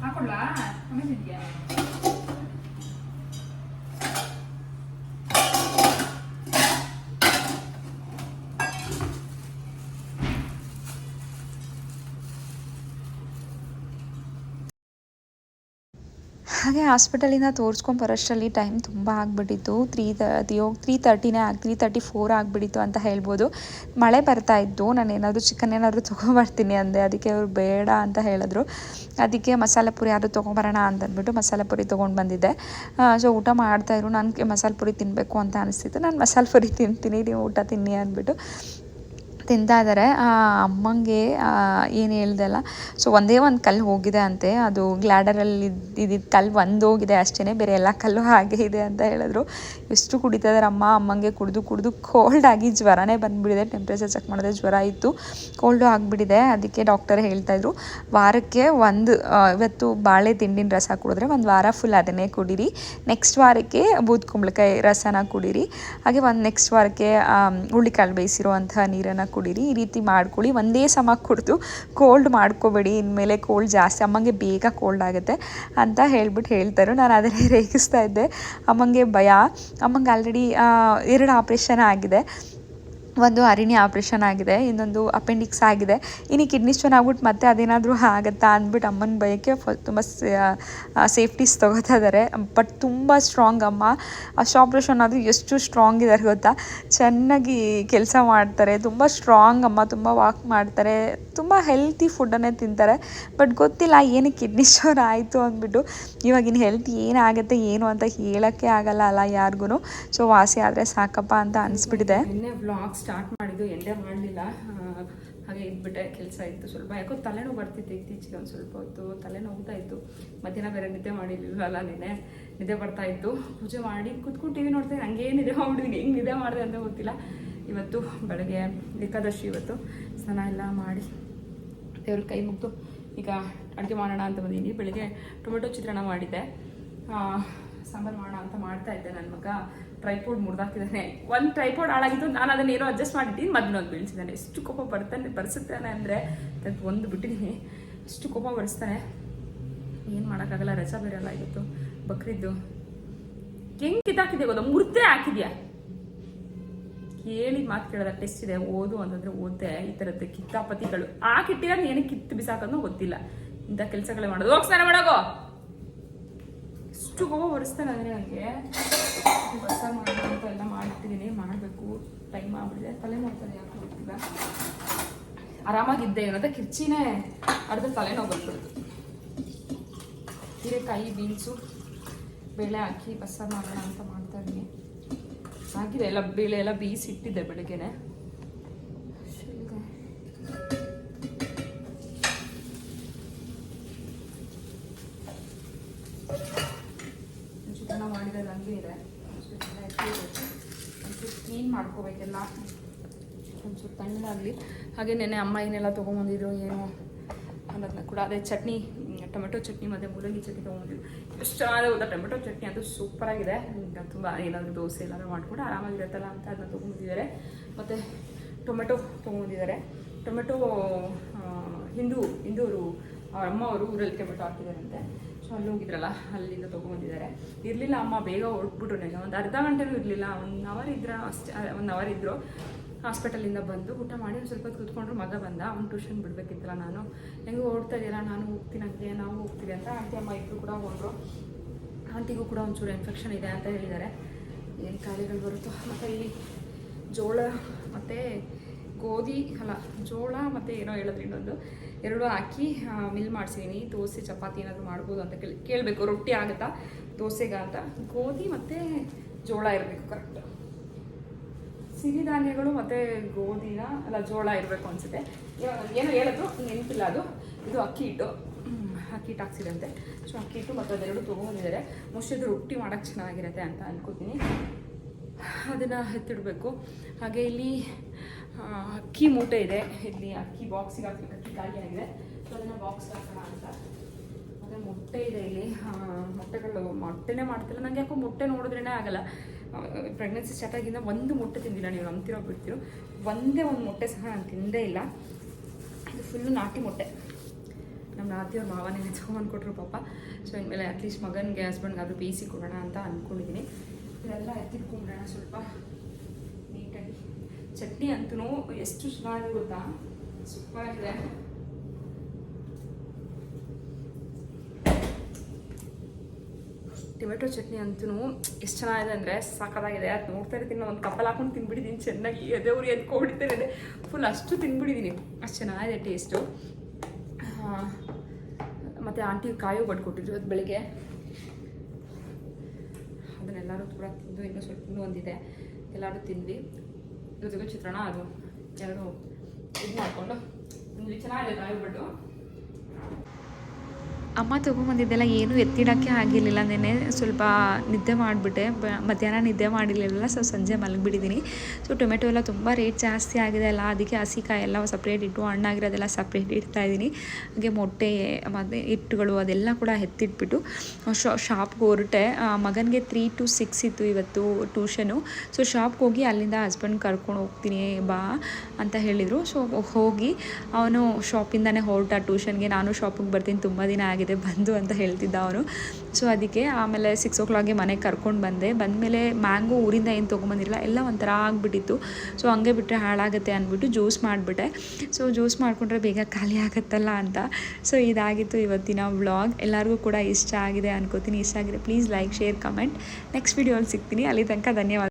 ಹಾಕೊಡ್ಲಾ ಆಮೇಲೆ ನಿನಗೆ ಹಾಗೆ ಹಾಸ್ಪಿಟಲಿಂದ ತೋರಿಸ್ಕೊಂಡು ಬರೋಷ್ಟರಲ್ಲಿ ಟೈಮ್ ತುಂಬ ಆಗಿಬಿಟ್ಟಿತ್ತು. ತ್ರೀ ತರ್ಟಿ ಹೋಗಿ ತ್ರೀ ತರ್ಟಿನೇ ಆಗಿ, ತ್ರೀ ತರ್ಟಿ ಫೋರ್ ಆಗಿಬಿಟ್ಟಿತ್ತು ಅಂತ ಹೇಳ್ಬೋದು. ಮಳೆ ಬರ್ತಾ ಇತ್ತು. ನಾನು ಏನಾದರೂ ಚಿಕನ್ ಏನಾದರೂ ತೊಗೊಂಬರ್ತೀನಿ ಅಂದೆ. ಅದಕ್ಕೆ ಅವರು ಬೇಡ ಅಂತ ಹೇಳಿದ್ರು. ಅದಕ್ಕೆ ಮಸಾಲೆ ಪುರಿ ಯಾರು ತೊಗೊಂಬರೋಣ ಅಂತ ಅಂದ್ಬಿಟ್ಟು ಮಸಾಲೆ ಪುರಿ ತೊಗೊಂಡು ಬಂದಿದ್ದೆ. ಸೊ ಊಟ ಮಾಡ್ತಾಯಿದ್ರು ನನಗೆ ಮಸಾಲೆ ಪುರಿ ತಿನ್ನಬೇಕು ಅಂತ ಅನಿಸ್ತಿತ್ತು. ನಾನು ಮಸಾಲೆ ಪುರಿ ತಿಂತೀನಿ. ನೀವು ಊಟ ತಿನ್ನಿ ಅಂದ್ಬಿಟ್ಟು ತಿಂತಾ ಇದ್ದಾರೆ ಅಮ್ಮಂಗೆ ಏನು ಹೇಳ್ದಲ್ಲ ಸೊ ಒಂದೇ ಒಂದು ಕಲ್ಲು ಹೋಗಿದೆ ಅಂತೆ. ಅದು ಗ್ಲ್ಯಾಡರಲ್ಲಿ ಇದ್ದಿದ್ದ ಕಲ್ಲು ಒಂದು ಹೋಗಿದೆ ಅಷ್ಟೇ ಬೇರೆ ಎಲ್ಲ ಕಲ್ಲು ಹಾಗೆ ಇದೆ ಅಂತ ಹೇಳಿದ್ರು. ಎಷ್ಟು ಕುಡಿತಾ ಇದ್ದಾರೆ ಅಮ್ಮ, ಅಮ್ಮಂಗೆ ಕುಡಿದು ಕುಡಿದು ಕೋಲ್ಡ್ ಆಗಿ ಜ್ವರನೇ ಬಂದುಬಿಟ್ಟಿದೆ. ಟೆಂಪ್ರೇಚರ್ ಚೆಕ್ ಮಾಡಿದ್ರೆ ಜ್ವರ ಇತ್ತು. ಕೋಲ್ಡು ಆಗಿಬಿಟ್ಟಿದೆ. ಅದಕ್ಕೆ ಡಾಕ್ಟರ್ ಹೇಳ್ತಾಯಿದ್ರು ವಾರಕ್ಕೆ ಒಂದು ಇವತ್ತು ಬಾಳೆ ತಿಂಡಿನ ರಸ ಕುಡಿದ್ರೆ ಒಂದು ವಾರ ಫುಲ್ ಅದನ್ನೇ ಕುಡೀರಿ. ನೆಕ್ಸ್ಟ್ ವಾರಕ್ಕೆ ಬೂದ್ ಕುಂಬಳಕಾಯಿ ರಸನ ಕುಡೀರಿ. ಹಾಗೆ ಒಂದು ನೆಕ್ಸ್ಟ್ ವಾರಕ್ಕೆ ಹುಳ್ಳಿಕಾಳು ಬೇಯಿಸಿರುವಂಥ ನೀರನ್ನು ಕುಡೀರಿ ಈ ರೀತಿ ಮಾಡ್ಕೊಳ್ಳಿ ಒಂದೇ ಸಮ ಕುಡಿದು ಕೋಲ್ಡ್ ಮಾಡ್ಕೋಬೇಡಿ, ಇನ್ಮೇಲೆ ಕೋಲ್ಡ್ ಜಾಸ್ತಿ, ಅಮ್ಮಂಗೆ ಬೇಗ ಕೋಲ್ಡ್ ಆಗುತ್ತೆ ಅಂತ ಹೇಳ್ಬಿಟ್ಟು ಹೇಳ್ತಾರೆ ನಾನು ಅದನ್ನೇ ರೇಗಿಸ್ತಾ ಇದ್ದೆ. ಅಮ್ಮಂಗೆ ಭಯ. ಅಮ್ಮಂಗೆ ಆಲ್ರೆಡಿ ಎರಡು ಆಪ್ರೇಷನ್ ಆಗಿದೆ. ಒಂದು ಹರಿಣಿ ಆಪ್ರೇಷನ್ ಆಗಿದೆ, ಇನ್ನೊಂದು ಅಪೆಂಡಿಕ್ಸ್ ಆಗಿದೆ. ಇನ್ನು ಕಿಡ್ನಿ ಸ್ಟೋನ್ ಆಗ್ಬಿಟ್ಟು ಮತ್ತೆ ಅದೇನಾದರೂ ಆಗುತ್ತಾ ಅಂದ್ಬಿಟ್ಟು ಅಮ್ಮನ ಭಯಕ್ಕೆ ಫ, ತುಂಬ ಸೇಫ್ಟೀಸ್ ತೊಗೋತಾ ಇದ್ದಾರೆ ಬಟ್ ತುಂಬ ಸ್ಟ್ರಾಂಗ್ ಅಮ್ಮ. ಅಷ್ಟು ಆಪ್ರೇಷನ್ ಆದರೂ ಎಷ್ಟು ಸ್ಟ್ರಾಂಗ್ ಇದ್ದಾರೆ ಗೊತ್ತಾ? ಚೆನ್ನಾಗಿ ಕೆಲಸ ಮಾಡ್ತಾರೆ, ತುಂಬ ಸ್ಟ್ರಾಂಗ್ ಅಮ್ಮ, ತುಂಬ ವಾಕ್ ಮಾಡ್ತಾರೆ, ತುಂಬ ಹೆಲ್ತಿ ಫುಡ್ಡನ್ನೇ ತಿಂತಾರೆ. ಬಟ್ ಗೊತ್ತಿಲ್ಲ ಏನು ಕಿಡ್ನಿ ಸ್ಟೋನ್ ಆಯಿತು ಅಂದ್ಬಿಟ್ಟು ಇವಾಗಿನ ಹೆಲ್ತ್ ಏನಾಗುತ್ತೆ, ಏನು ಅಂತ ಹೇಳೋಕ್ಕೆ ಆಗಲ್ಲ ಅಲ್ಲ ಯಾರಿಗೂ ಸೊ ವಾಸಿ ಆದರೆ ಸಾಕಪ್ಪ ಅಂತ ಅನಿಸ್ಬಿಟ್ಟಿದೆ. ಸ್ಟಾರ್ಟ್ ಮಾಡಿದ್ದು ಎಂಡೇ ಮಾಡಲಿಲ್ಲ. ಹಾಗೆ ಇದ್ಬಿಟ್ಟೆ ಕೆಲಸ ಇತ್ತು ಸ್ವಲ್ಪ. ಯಾಕೋ ತಲೆನೋವು ಬರ್ತಿತ್ತು ಇತ್ತೀಚೆಗೆ ಒಂದು ಸ್ವಲ್ಪ ಹೊತ್ತು. ತಲೆನೋವುತ್ತಾ ಇತ್ತು. ಮಧ್ಯಾಹ್ನ ಬೇರೆ ನಿದ್ದೆ ಮಾಡಿರ್ಲಿಲ್ವಲ್ಲ ನಿನ್ನೆ? ನಿದ್ದೆ ಬರ್ತಾ ಇತ್ತು. ಪೂಜೆ ಮಾಡಿ ಕುತ್ಕೊಂಡು ಟಿ ವಿ ನೋಡ್ತೀನಿ. ಹಂಗೆ ನಿದ್ದೆ ಮಾಡ್ಬಿಟ್ಟಿದ್ದೀನಿ ಹೆಂಗೆ ನಿದ್ದೆ ಮಾಡಿದೆ ಅಂತ ಗೊತ್ತಿಲ್ಲ. ಇವತ್ತು ಬೆಳಗ್ಗೆ ಏಕಾದಶಿ ಇವತ್ತು. ಸ್ನಾನ ಎಲ್ಲ ಮಾಡಿ ದೇವ್ರ ಕೈ ಮುಗಿದು ಈಗ ಅಡುಗೆ ಮಾಡೋಣ ಅಂತ ಬಂದೀನಿ ಬೆಳಗ್ಗೆ ಟೊಮೆಟೊ ಚಿತ್ರಾನ್ನ ಮಾಡಿದ್ದೆ. ಸಾಂಬಾರು ಮಾಡೋಣ ಅಂತ ಮಾಡ್ತಾ ಇದ್ದೆ. ನನ್ನ ಮಗ ಟ್ರೈಪೋಡ್ ಮುರಿದಾಕಿದ್ದಾನೆ ಒಂದು ಟ್ರೈಪೋಡ್ ಹಾಳಾಗಿತ್ತು ನಾನು ಅದನ್ನ ಏನೋ ಅಡ್ಜಸ್ಟ್ ಮಾಡಿದ್ದೀನಿ ಮದ್ನೊಂದು ಬೀಳ್ಸಿದ್ದಾನೆ ಎಷ್ಟು ಕೋಪ ಬರ್ತಾನೆ ಬರ್ಸುತ್ತಾನೆ ಅಂದರೆ ಒಂದು ಬಿಟ್ಟಿದ್ದೀನಿ ಎಷ್ಟು ಕೋಪ ಬರೆಸ್ತಾನೆ. ಏನು ಮಾಡೋಕ್ಕಾಗಲ್ಲ, ರಜಾ ಬೇರೆ ಆಗಿತ್ತು ಬಕ್ರಿದ್ದು. ಹೆಂಗೆ ಕಿತ್ತಾಕಿದೆ ಗೊತ್ತಾ? ಮುರ್ದೆ ಹಾಕಿದ್ಯಾ? ಕೇಳಿ ಮಾತು ಕೇಳೋದ? ಟೆಸ್ಟ್ ಇದೆ. ಓದು ಅಂತಂದ್ರೆ ಓದ್ದೆ. ಈ ಥರದ್ದು ಕಿತ್ತಾಪತಿಗಳು. ಆ ಕಿಟ್ಟಿರೋದು ಏನಕ್ಕೆ ಕಿತ್ತು ಬಿಸಾಕೋದು ಗೊತ್ತಿಲ್ಲ. ಇಂಥ ಕೆಲಸಗಳೇ ಮಾಡೋದು. ಹೋಗಿ ಮಾಡೋಗೋ? ಇಷ್ಟು ಕೋಪ ಬರೆಸ್ತಾನೆ ಅಂದರೆ ನನಗೆ ಹೊಸ ಮಾಡೋದು ಅಂತ ಎಲ್ಲ ಮಾಡಿಟ್ಟಿದ್ದೀನಿ ಮಾಡಬೇಕು ಟೈಮ್ ಆಗ್ಬಿಟ್ಟಿದೆ. ತಲೆ ಮಾಡ್ತಾರೆ ಯಾಕೆ ಗೊತ್ತಿಲ್ಲ ಆರಾಮಾಗಿದ್ದೆ ಏನಂತ ಕಿರ್ಚಿನೇ ಅರ್ಧ ತಲೆನೋವು ಬಂದ್ಬಿಡ್ತು ಹೀರೆಕಾಯಿ, ಬೀನ್ಸು, ಬೇಳೆ ಹಾಕಿ ಬಸ್ಸಾರು ಮಾಡೋಣ ಅಂತ ಮಾಡ್ತಾ ಇದ್ದೀನಿ. ಆಗಿದೆ, ಎಲ್ಲ ಬೇಳೆ ಎಲ್ಲ ಬೀಸಿ ಇಟ್ಟಿದ್ದೆ ಬೆಳಗ್ಗೆನೆ ಶೇಂಗಾ. ಚಿತ್ರಾನ್ನ ಮಾಡಿರೋದು ಹಂಗೆ ಇದೆ ಒಂಚೂರು ಎಲ್ಲ ಎತ್ತಿಡ್ಬೇಕು. ಒಂಚೂರು ಕ್ಲೀನ್ ಮಾಡ್ಕೋಬೇಕೆಲ್ಲ ಒಂಚೂರು ತಣ್ಣಗಾಗಲಿ. ಹಾಗೆ ನೆನೆ ಅಮ್ಮ ಏನೆಲ್ಲ ತೊಗೊಂಬಂದಿದ್ರು, ಏನೋ ಅನ್ನೋದನ್ನ ಕೂಡ. ಅದೇ ಚಟ್ನಿ ಟೊಮೆಟೊ ಚಟ್ನಿ ಮತ್ತು ಮೂಲಂಗಿ ಚಟ್ನಿ ತೊಗೊಂಬಂದಿದ್ರು. ಎಷ್ಟು ಚೆನ್ನಾಗಿದೆ ಗೊತ್ತಾ? ಟೊಮೆಟೊ ಚಟ್ನಿ ಅದು ಸೂಪರಾಗಿದೆ. ಈಗ ತುಂಬ ಏನಾದರೂ ದೋಸೆ ಏನಾದರೂ ಮಾಡಿಕೊಂಡು ಆರಾಮಾಗಿರುತ್ತಲ್ಲ ಅಂತ ಅದನ್ನ ತೊಗೊಂಬಂದಿದ್ದಾರೆ. ಮತ್ತು ಟೊಮೆಟೊ ತೊಗೊಂಡಿದ್ದಾರೆ ಟೊಮೆಟೊ ಹಿಂದೂ, ಹಿಂದೂರು, ಅವ್ರ ಅಮ್ಮ ಅವರು ಊರಲ್ಲಿ ಟೊಮೆಟೊ ಹಾಕಿದಾರಂತೆ ಸೊ ಅಲ್ಲಿ ಹೋಗಿದ್ರಲ್ಲ, ಅಲ್ಲಿಂದ ತೊಗೊಂಬಂದಿದ್ದಾರೆ ಇರಲಿಲ್ಲ ಅಮ್ಮ, ಬೇಗ ಹೊರಟ್ಬಿಟ್ರು ನನಗೆ ಒಂದು ಅರ್ಧ ಗಂಟೆನೂ ಇರಲಿಲ್ಲ. ಒಂದು ಅವರ್ ಇದ್ರ, ಅಷ್ಟೇ ಒಂದು ಅವರ್ ಇದ್ದರು ಹಾಸ್ಪಿಟಲಿಂದ ಬಂದು ಊಟ ಮಾಡಿ ಒಂದು ಸ್ವಲ್ಪ ಕೂತ್ಕೊಂಡ್ರು, ಮಗ ಬಂದ. ಅವ್ನು ಟ್ಯೂಷನ್ ಬಿಡಬೇಕಿತ್ತಲ್ಲ ನಾನು. ಹೆಂಗೆ ಓಡ್ತಾ ಇದ್ದೀರಾ ನಾನು ಹೋಗ್ತೀನಿ ಹಂಗೆ, ನಾವು ಹೋಗ್ತೀವಿ ಅಂತ ಆಂಟಿ ಅಮ್ಮ ಇಬ್ಬರು ಕೂಡ ಹೋದರು. ಆಂಟಿಗೂ ಕೂಡ ಒಂಚೂರು ಇನ್ಫೆಕ್ಷನ್ ಇದೆ ಅಂತ ಹೇಳಿದ್ದಾರೆ. ಏನು ಕಾಯಿಲೆಗಳು ಬರುತ್ತೋ, ಮತ್ತು ಇಲ್ಲಿ ಜೋಳ, ಮತ್ತು ಗೋಧಿ ಅಲ್ಲ ಜೋಳ ಮತ್ತು ಏನೋ ಹೇಳಿದ್ರೆ ಇನ್ನೊಂದು. ಎರಡು ಹಾಕಿ ಮಿಲ್ ಮಾಡಿಸಿದ್ದೀನಿ ದೋಸೆ, ಚಪಾತಿ ಏನಾದರೂ ಮಾಡ್ಬೋದು ಅಂತ ಕೇಳಿ, ಕೇಳಬೇಕು. ರೊಟ್ಟಿ ಆಗುತ್ತಾ? ದೋಸೆಗ ಗೋಧಿ ಮತ್ತು ಜೋಳ ಇರಬೇಕು ಕರೆಕ್ಟ್ ಸಿರಿಧಾನ್ಯಗಳು ಮತ್ತು ಗೋಧಿನ, ಅಲ್ಲ, ಜೋಳ ಇರಬೇಕು ಅನಿಸುತ್ತೆ. ಏನೋ ಹೇಳಿದ್ರು ನೆನಪಿಲ್ಲ ಅದು. ಇದು ಅಕ್ಕಿ ಹಿಟ್ಟು. ಅಕ್ಕಿ ಹಿಟ್ಟು ಹಾಕ್ಸಿದಂತೆ ಸೊ ಅಕ್ಕಿ ಹಿಟ್ಟು ಮತ್ತು ಅದೆರಡು ತೊಗೊಂಡಿದ್ದಾರೆ ಮೋಸ್ಟ್ ಅದು ರೊಟ್ಟಿ ಮಾಡೋಕ್ಕೆ ಚೆನ್ನಾಗಿರುತ್ತೆ ಅಂತ ಅಂದ್ಕೋತೀನಿ ಅದನ್ನು ಎತ್ತಿಡಬೇಕು. ಹಾಗೆ ಇಲ್ಲಿ ಅಕ್ಕಿ ಮೂಟೆ ಇದೆ. ಇಲ್ಲಿ ಅಕ್ಕಿ ಬಾಕ್ಸಿಗೆ ಹಾಕ್ಬೇಕು. ಅಕ್ಕಿ ಖಾಲಿ ಆಗಿದೆ. ಸೊ ಅದನ್ನು ಬಾಕ್ಸ್ ಹಾಕೋಣ ಅಂತ. ಮತ್ತು ಮೊಟ್ಟೆ ಇದೆ ಇಲ್ಲಿ. ಮೊಟ್ಟೆಗಳು ಮೊಟ್ಟೆನೇ ಮಾಡ್ತಿಲ್ಲ. ನನಗೆ ಯಾಕೋ ಮೊಟ್ಟೆ ನೋಡಿದ್ರೇ ಆಗಲ್ಲ. ಪ್ರೆಗ್ನೆನ್ಸಿ ಸ್ಟಾರ್ಟ್ ಆಗಿಂದ ಒಂದು ಮೊಟ್ಟೆ ತಿಂದಿಲ್ಲ ನೀವು. ನಂಬ್ತಿರೋ ಬಿಡ್ತಿರೋ. ಒಂದೇ ಒಂದು ಮೊಟ್ಟೆ ಸಹ ನಾನು ತಿಂದೇ ಇಲ್ಲ. ಇದು ಫುಲ್ಲು ನಾಟಿ ಮೊಟ್ಟೆ. ನಮ್ಮ ನಾತಿಯವ್ರ ಮಾವನೇ ನೆಚ್ಕೊಂಬಂದು ಕೊಟ್ಟರು ಪಾಪ. ಸೊ ಇನ್ಮೇಲೆ ಅಟ್ಲೀಸ್ಟ್ ಮಗನಿಗೆ ಹಸ್ಬೆಂಡ್ಗಾದ್ರೂ ಬೇಯಿಸಿ ಕೊಡೋಣ ಅಂತ ಅಂದ್ಕೊಂಡಿದ್ದೀನಿ ಇದೆಲ್ಲ ಎತ್ತಿಟ್ಕೊಂಡ್ಬಿಡೋಣ ಸ್ವಲ್ಪ. ಚಟ್ನಿ ಅಂತೂ ಎಷ್ಟು ಚೆನ್ನಾಗಿ ಗೊತ್ತಾ? ಸೂಪರ್ ಆಗಿದೆ ಟೊಮೆಟೊ ಚಟ್ನಿ ಅಂತೂ ಎಷ್ಟು ಚೆನ್ನಾಗಿದೆ ಅಂದರೆ ಸಾಕಾಗಿದೆ. ಅದು ನೋಡ್ತಾ ಇರ್ತೀನಿ ಒಂದು ಕಪ್ಪಲ್ ಹಾಕೊಂಡು ತಿನ್ಬಿಟ್ಟಿದ್ದೀನಿ ಚೆನ್ನಾಗಿ ಅದೇ ಉರಿ ಎದ್ಕೊಬಿಡ್ತೇನೆ ಫುಲ್ ಅಷ್ಟು ತಿನ್ಬಿಟ್ಟಿದ್ದೀನಿ ಅಷ್ಟು ಚೆನ್ನಾಗಿದೆ ಟೇಸ್ಟು ಮತ್ತು ಆಂಟಿ ಕಾಯು ಕೊಟ್ಟಿದ್ರು ಅದು ಬೆಳಿಗ್ಗೆ. ಅದನ್ನೆಲ್ಲರೂ ಕೂಡ ತಿಂದು ಇನ್ನೂ ಸ್ವಲ್ಪ ಇನ್ನೂ ಒಂದಿದೆ. ಎಲ್ಲರೂ ತಿಂದ್ವಿ. ಜೊತೆಗೆ ಚಿತ್ರಾನ್ನ ಅದು ಎರಡು ಇದು ಮಾಡಿಕೊಂಡು ಚೆನ್ನಾಗಿದೆ ಕಾಯಿ ಬಿಟ್ಟು. ಅಮ್ಮ ತೊಗೊಂಬಂದಿದ್ದೆಲ್ಲ ಏನು ಎತ್ತಿಡೋಕ್ಕೆ ಆಗಿರಲಿಲ್ಲ. ನೆನೆ ಸ್ವಲ್ಪ ನಿದ್ದೆ ಮಾಡಿಬಿಟ್ಟೆ. ಮಧ್ಯಾಹ್ನ ನಿದ್ದೆ ಮಾಡಿರಲಿಲ್ಲ. ಸೊ, ಸಂಜೆ ಮಲಗಿಬಿಟ್ಟಿದ್ದೀನಿ. ಸೊ, ಟೊಮೆಟೊ ಎಲ್ಲ ತುಂಬ ರೇಟ್ ಜಾಸ್ತಿ ಆಗಿದೆ ಅಲ್ಲ. ಅದಕ್ಕೆ ಹಸಿಕಾಯಿ ಎಲ್ಲ ಸಪ್ರೇಟ್ ಇಟ್ಟು ಹಣ್ಣಾಗಿರೋದೆಲ್ಲ ಸಪ್ರೇಟ್ ಇಡ್ತಾ ಇದ್ದೀನಿ. ಹಾಗೆ ಮೊಟ್ಟೆ, ಮತ್ತು ಹಿಟ್ಟುಗಳು ಅದೆಲ್ಲ ಕೂಡ ಎತ್ತಿಟ್ಬಿಟ್ಟು ಶಾಪ್ಗೆ ಹೊರಟೆ. ಮಗನಿಗೆ ತ್ರೀ ಟು ಸಿಕ್ಸ್ ಇತ್ತು ಇವತ್ತು ಟ್ಯೂಷನು. ಸೊ, ಶಾಪ್ಗೆ ಹೋಗಿ ಅಲ್ಲಿಂದ ಹಸ್ಬೆಂಡ್ ಕರ್ಕೊಂಡು ಹೋಗ್ತೀನಿ, ಬಾ ಅಂತ ಹೇಳಿದರು. ಸೊ, ಹೋಗಿ ಅವನು ಶಾಪಿಂದನೇ ಹೊರಟ. ಟ್ಯೂಷನ್ಗೆ ನಾನು ಶಾಪಿಗೆ ಬರ್ತೀನಿ. ತುಂಬ ದಿನ ಆಗಿತ್ತು ಆಗಿದೆ ಬಂದು ಅಂತ ಹೇಳ್ತಿದ್ದ ಅವನು ಸೊ ಅದಕ್ಕೆ ಆಮೇಲೆ ಸಿಕ್ಸ್ ಓ ಕ್ಲಾಕ್ಗೆ ಮನೆಗೆ ಕರ್ಕೊಂಡು ಬಂದೆ. ಬಂದಮೇಲೆ ಮ್ಯಾಂಗೋ ಊರಿಂದ ಏನು ತೊಗೊಂಬಂದಿರಲ್ಲ, ಎಲ್ಲ ಒಂಥರ ಆಗಿಬಿಟ್ಟಿತ್ತು. ಸೊ ಹಂಗೆ ಬಿಟ್ಟರೆ ಹಾಳಾಗುತ್ತೆ ಅಂದ್ಬಿಟ್ಟು ಜ್ಯೂಸ್ ಮಾಡಿಬಿಟ್ಟೆ. ಸೊ ಜ್ಯೂಸ್ ಮಾಡಿಕೊಂಡ್ರೆ ಬೇಗ ಖಾಲಿ ಆಗುತ್ತಲ್ಲ ಅಂತ. ಸೊ ಇದಾಗಿತ್ತು ಇವತ್ತಿನ ವ್ಲಾಗ್ ಎಲ್ಲರಿಗೂ ಕೂಡ ಇಷ್ಟ ಆಗಿದೆ ಅನ್ಕೋತೀನಿ. ಇಷ್ಟ ಆಗಿದೆ please like share comment next ವೀಡಿಯೋಲ್ಲಿ ಸಿಗ್ತೀನಿ. ಅಲ್ಲಿ ತನಕ ಧನ್ಯವಾದ.